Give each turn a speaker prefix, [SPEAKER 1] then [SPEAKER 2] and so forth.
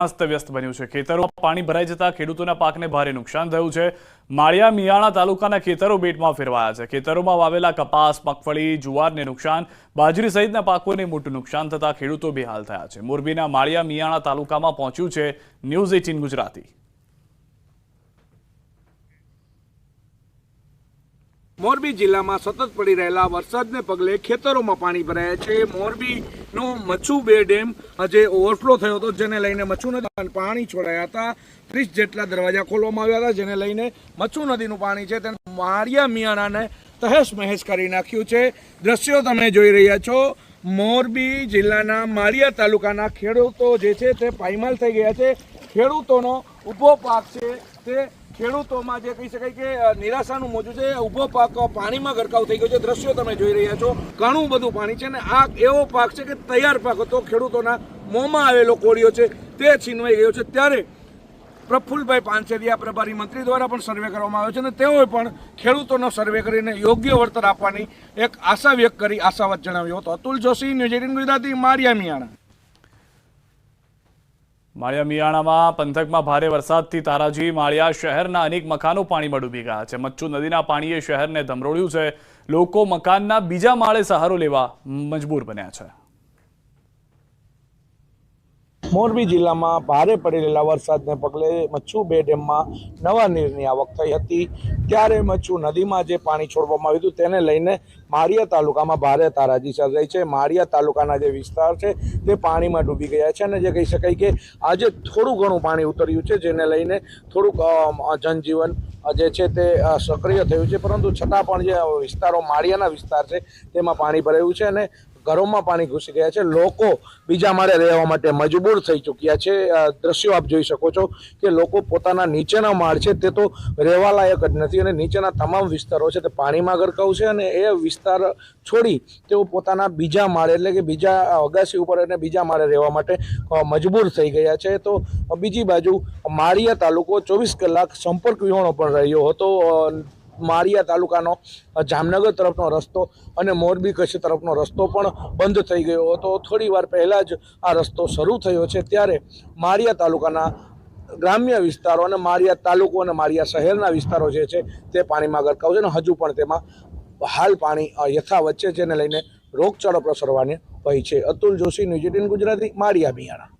[SPEAKER 1] અસ્તવ્યસ્ત બન્યું છે. ખેતરોમાં પાણી ભરાઈ જતા ખેડૂતોના પાકને ભારે નુકસાન થયું છે. માળિયા, મિયાણા તાલુકાના ખેતરો બેટમાં ફેરવાયા છે. ખેતરોમાં વાવેલા કપાસ, મગફળી, જુવારને નુકસાન, બાજરી સહિતના પાકોને મોટું નુકસાન થતા ખેડૂતો બેહાલ થયા છે. મોરબીના માળિયા, મિયાણા તાલુકામાં પહોંચ્યું છે ન્યૂઝ એટીન ગુજરાતી.
[SPEAKER 2] મોરબી જિલ્લામાં સતત પડી રહેલા વરસાદને પગલે ખેતરોમાં પાણી ભરાયા છે. મોરબીનો મચ્છુ બે ડેમ આજે ઓવરફ્લો થયો હતો, જેને લઈને મચ્છુ નદી પાણી છોડાયા હતા. ત્રીસ જેટલા દરવાજા ખોલવામાં આવ્યા હતા, જેને લઈને મચ્છુ નદીનું પાણી છે. તેને મારિયા મિયાણાને તહેશ મહેશ કરી નાખ્યું છે. દ્રશ્યો તમે જોઈ રહ્યા છો. મોરબી જિલ્લાના માળિયા તાલુકાના ખેડૂતો જે છે તે પાયમાલ થઈ ગયા છે. ખેડૂતોનો ઊભો પાક છે તે ખેડૂતોમાં જે કહી શકાય કે નિરાશાનું મોજું છે ઊભો પાક પાણીમાં ગરકાવ થઈ ગયો છે. દ્રશ્યો તમે જોઈ રહ્યા છો. ઘણું બધું પાણી છે અને આ એવો પાક છે કે તૈયાર પાક હતો. ખેડૂતોના મોંમાં આવેલો કોળિયો છે, તે છીનવાઈ ગયો છે. ત્યારે પ્રફુલભાઈ પાનસેરિયા પ્રભારી મંત્રી દ્વારા પણ સર્વે કરવામાં આવ્યો છે અને તેઓએ પણ ખેડૂતોનો સર્વે કરીને યોગ્ય વળતર આપવાની એક આશા વ્યક્ત કરી, આશાવાદ જણાવ્યો હતો. Atul Joshi, news eighteen Gujarati, Mariya Miyana.
[SPEAKER 1] માળિયા મિયાણામાં પંથકમાં ભારે વરસાદથી તારાજી માળિયા શહેરના અનેક મકાનો પાણીમાં ડૂબી ગયા છે. મચ્છુ નદીના પાણીએ શહેરને ધમરોળ્યું છે. લોકો મકાનના બીજા માળે સહારો લેવા મજબૂર બન્યા છે.
[SPEAKER 2] મોરબી જિલ્લામાં ભારે પડેલા વરસાદને પગલે મચ્છુ બે ડેમમાં નવા નીરની આવક થઈ હતી. ત્યારે મચ્છુ નદીમાં જે પાણી છોડવામાં આવ્યું હતું તેને લઈને માળિયા તાલુકામાં ભારે તારાજી સર્જાઈ છે. માળિયા તાલુકાના જે વિસ્તાર છે તે પાણીમાં ડૂબી ગયા છે અને જે કહી શકાય કે આજે થોડું ઘણું પાણી ઉતર્યું છે જેને લઈને થોડુંક જનજીવન જે છે તે સક્રિય થયું છે. પરંતુ છતાં પણ જે વિસ્તારો, માળિયાના વિસ્તાર છે તેમાં પાણી ભરાયું છે અને ઘરોમાં પાણી ઘૂસી ગયા છે. લોકો બીજા માળે રહેવા માટે મજબૂર થઈ ચૂક્યા છે. દ્રશ્યો આપ જોઈ શકો છો કે લોકો પોતાના નીચેના માળ છે તે તો રહેવા લાયક જ નથી અને નીચેના તમામ વિસ્તારો છે તે પાણીમાં ગરકાવ છે અને એ વિસ્તાર છોડી તેઓ પોતાના બીજા માળે એટલે કે બીજા અગાસી ઉપર અને બીજા માળે રહેવા માટે મજબૂર થઈ ગયા છે. તો બીજી બાજુ માળિયા તાલુકો ચોવીસ કલાક સંપર્ક વિહોણો પણ રહ્યો હતો. અ, માળિયા તાલુકાનો જામનગર તરફનો રસ્તો અને મોરબી કચ્છ તરફનો રસ્તો પણ બંધ થઈ ગયો હતો. થોડી વાર પહેલાં જ આ રસ્તો શરૂ થયો છે. ત્યારે મારિયા તાલુકાના ગ્રામ્ય વિસ્તારો અને મારિયા તાલુકો અને મારિયા શહેરના વિસ્તારો જે છે તે પાણીમાં ગરકાવ છે અને હજુ પણ તેમાં હાલ પાણી યથાવત છે જેને લઈને રોગચાળો પ્રસરવાની હોય છે. અતુલ જોશી ન્યૂઝ ગુજરાતી માળિયા બિયાણા